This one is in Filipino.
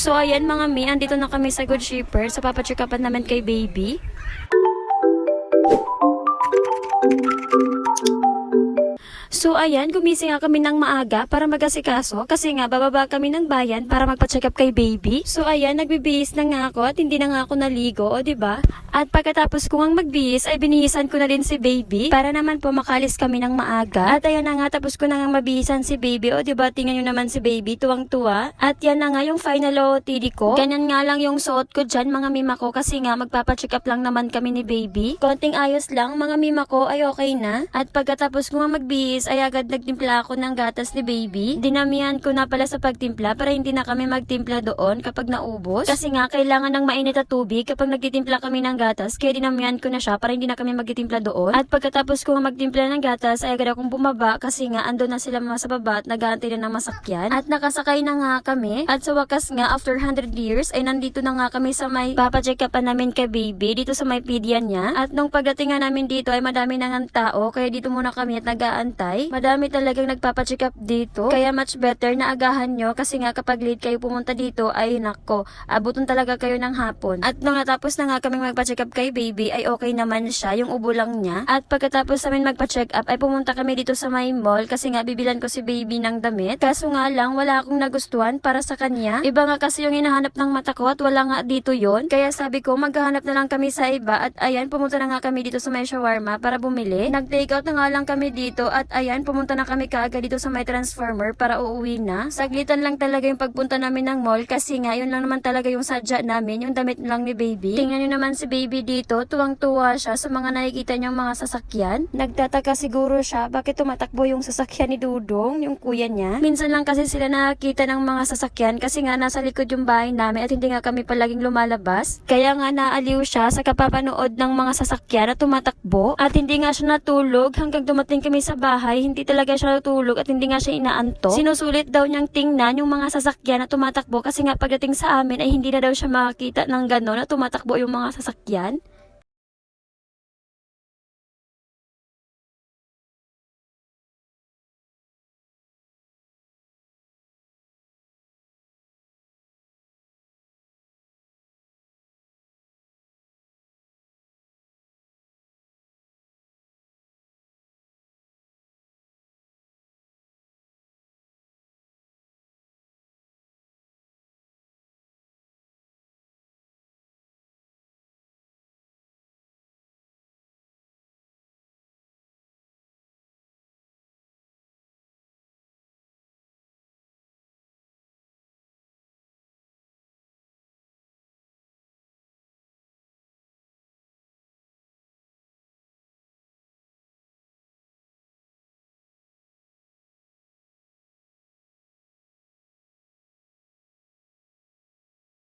So ayan mga mi, andito na kami sa Good Shipper. So papacheck upan naman kay baby. So ayan, gumising nga kami ng maaga para magasikaso kasi nga bababa kami ng bayan para magpa-check up kay baby. So ayan, nagbibihis na nga ako at hindi na nga ako naligo, o ba? At pagkatapos ko nga magbihis ay binihisan ko na din si baby para naman po makalis kami ng maaga. At ayan na nga, tapos ko na nga mabihisan si baby, o 'di ba? Tingnan niyo naman si baby, tuwang-tuwa. At yan na nga yung final OOTD ko. Ganyan nga lang yung suot ko dyan, mga mima ko, kasi nga magpapa-check up lang naman kami ni baby. Konting ayos lang, mga mima ko ay okay na. At pagkatapos ko nga magbihis, ay agad nagtimpla ako ng gatas ni baby. Dinamihan ko na pala sa pagtimpla para hindi na kami magtimpla doon kapag naubos. Kasi nga, kailangan ng mainit na tubig kapag nagtitimpla kami ng gatas, kaya dinamihan ko na siya para hindi na kami magtitimpla doon. At pagkatapos ko magtimpla ng gatas, ay agad akong bumaba kasi nga ando na sila mga sa baba at nag-aantay na ng masakyan. At nakasakay na nga kami. At sa wakas nga, after 100 years, ay nandito na nga kami sa may papacheck upan namin kay baby, dito sa may pedia niya. At nung pagdating nga namin dito, ay madami na nga tao, kaya dito muna kami at nag-aantay. Madami talagang nagpapacheck up dito, kaya much better na agahan nyo kasi nga kapag late kayo pumunta dito, ay nako, abutin talaga kayo ng hapon. At nung natapos na nga kaming magpa-check up kay baby, ay okay naman siya, yung ubo lang niya. At pagkatapos namin magpa-check up, ay pumunta kami dito sa may mall kasi nga bibilan ko si baby ng damit. Kaso nga lang, wala akong nagustuhan para sa kanya. Iba nga kasi yung hinahanap ng mata ko at wala nga dito yon. Kaya sabi ko, maghahanap na lang kami sa iba at ayan, pumunta na nga kami dito sa may shawarma para bumili. Nag-take out na nga lang kami dito at ayan, pumunta na kami kaagad dito sa may transformer para uuwi na. Saglitan lang talaga yung pagpunta namin ng mall kasi nga yun lang naman talaga yung sadya namin, yung damit lang ni baby. Tingnan nyo naman si baby dito, tuwang-tuwa siya sa mga nakikita niyang mga sasakyan. Nagtataka siguro siya bakit tumatakbo yung sasakyan ni Dudong, yung kuya niya. Minsan lang kasi sila nakakita ng mga sasakyan kasi nga nasa likod yung bahay namin at hindi nga kami palaging lumalabas. Kaya nga naaliw siya sa kapapanood ng mga sasakyan na tumatakbo at hindi nga siya natulog hanggang dumating kami sa bahay. Hindi talaga siya natulog at hindi nga siya inaanto. Sinusulit daw niyang tingnan yung mga sasakyan na tumatakbo kasi nga pagdating sa amin ay hindi na daw siya makakita ng gano'n na tumatakbo yung mga sasakyan. sekian